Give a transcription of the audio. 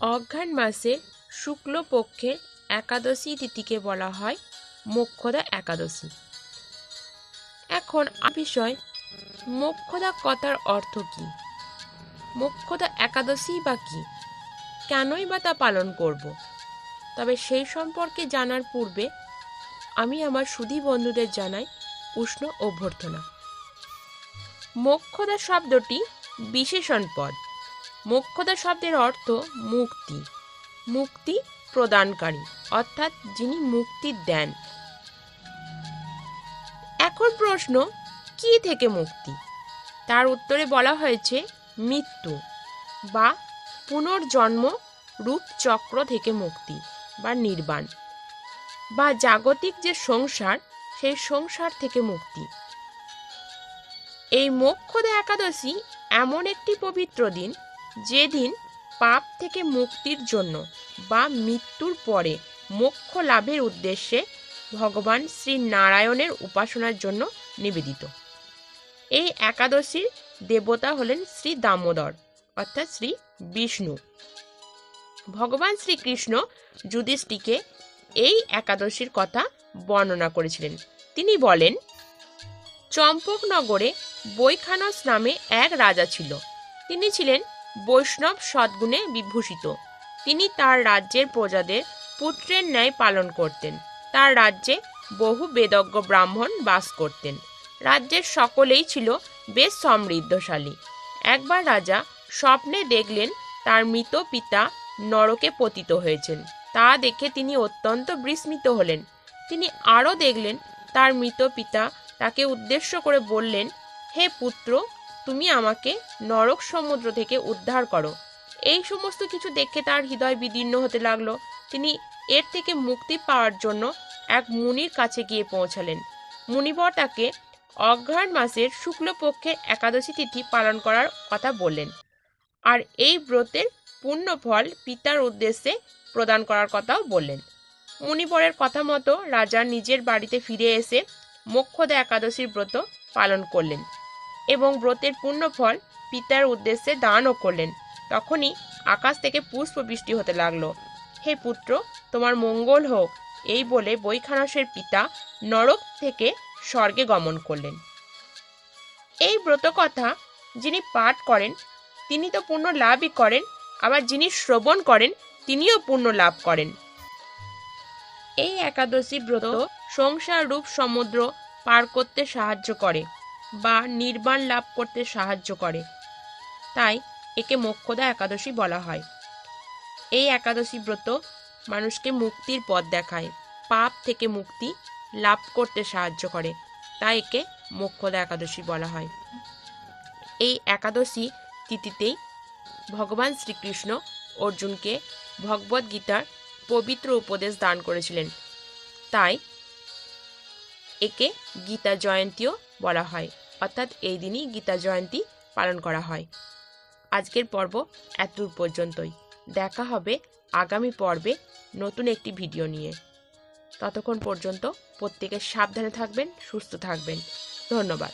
অঘ্রাণ মাসে শুক্লপক্ষের একাদশী তিথিকে বলা হয় মোক্ষদা একাদশী। এখন বিষয়, মোক্ষদা কথার অর্থ কী? মোক্ষদা একাদশী বা কী? কেনই বা তা পালন করব? তবে সেই সম্পর্কে জানার পূর্বে আমি আমার সুধী বন্ধুদের জানাই উষ্ণ অভ্যর্থনা। মোক্ষদা শব্দটি বিশেষণ পদ। মোক্ষদা শব্দের অর্থ মুক্তি। মুক্তি প্রদানকারী, অর্থাৎ যিনি মুক্তি দেন। এখন প্রশ্ন, কি থেকে মুক্তি? তার উত্তরে বলা হয়েছে, মৃত্যু বা পুনর্জন্ম রূপ চক্র থেকে মুক্তি বা নির্বাণ বা জাগতিক যে সংসার, সেই সংসার থেকে মুক্তি। এই মোক্ষদা একাদশী এমন একটি পবিত্র দিন যেদিন পাপ থেকে মুক্তির জন্য বা মৃত্যুর পরে মোক্ষ লাভের উদ্দেশ্যে ভগবান শ্রী নারায়ণের উপাসনার জন্য নিবেদিত। এই একাদশীর দেবতা হলেন শ্রী দামোদর, অর্থাৎ শ্রী বিষ্ণু। ভগবান শ্রীকৃষ্ণ যুধিষ্ঠিকে এই একাদশীর কথা বর্ণনা করেছিলেন। তিনি বলেন, চম্পকনগরে বৈখানস নামে এক রাজা ছিল। তিনি ছিলেন বৈষ্ণব সদ্গুণে বিভূষিত। তিনি তার রাজ্যের প্রজাদের পুত্রের ন্যায় পালন করতেন। তার রাজ্যে বহু বেদজ্ঞ ব্রাহ্মণ বাস করতেন। রাজ্যের সকলেই ছিল বেশ সমৃদ্ধশালী। একবার রাজা স্বপ্নে দেখলেন তার মৃত পিতা নরকে পতিত হয়েছেন। তা দেখে তিনি অত্যন্ত বিস্মিত হলেন। তিনি আরও দেখলেন তার মৃত পিতা তাকে উদ্দেশ্য করে বললেন, হে পুত্র তুমি আমাকে নরক সমুদ্র থেকে উদ্ধার করো। এই সমস্ত কিছু দেখে তার হৃদয় বিদীর্ণ হতে লাগল। তিনি এর থেকে মুক্তি পাওয়ার জন্য এক মুনির কাছে গিয়ে পৌঁছালেন। মুনিবর তাকে অঘ্রাণ মাসের শুক্লপক্ষের একাদশী তিথি পালন করার কথা বললেন। আর এই ব্রতের পূর্ণ ফল পিতার উদ্দেশ্যে প্রদান করার কথাও বললেন। মুনিবরের কথা মতো রাজা নিজের বাড়িতে ফিরে এসে মোক্ষদা একাদশীর ব্রত পালন করলেন। এবং ব্রতের পূর্ণ ফল পিতার উদ্দেশ্যে দানও করলেন। তখনই আকাশ থেকে পুষ্প বৃষ্টি হতে লাগল। হে পুত্র, তোমার মঙ্গল হোক, এই বলে বৈখানসের পিতা নরক থেকে স্বর্গে গমন করলেন। এই ব্রত কথা যিনি পাঠ করেন, তিনি তো পূর্ণ লাভই করেন, আবার যিনি শ্রবণ করেন, তিনিও পূর্ণ লাভ করেন। এই একাদশী ব্রত সংসার রূপ সমুদ্র পার করতে সাহায্য করে। বা নির্বাণ লাভ করতে সাহায্য করে। তাই একে মোক্ষদা একাদশী বলা হয়। এই একাদশী ব্রত মানুষকে মুক্তির পথ দেখায়, পাপ থেকে মুক্তি লাভ করতে সাহায্য করে, তাই একে মোক্ষদা একাদশী বলা হয়। এই একাদশী তিথিতেই ভগবান শ্রীকৃষ্ণ অর্জুনকে ভগবদ গীতার পবিত্র উপদেশ দান করেছিলেন। তাই একে গীতা জয়ন্তীও বলা হয়। অর্থাৎ এই দিনই গীতা জয়ন্তী পালন করা হয়। আজকের পর্ব এতদূর পর্যন্তই। দেখা হবে আগামী পর্বে নতুন একটি ভিডিও নিয়ে। ততক্ষণ পর্যন্ত প্রত্যেকে সাবধানে থাকবেন, সুস্থ থাকবেন। ধন্যবাদ।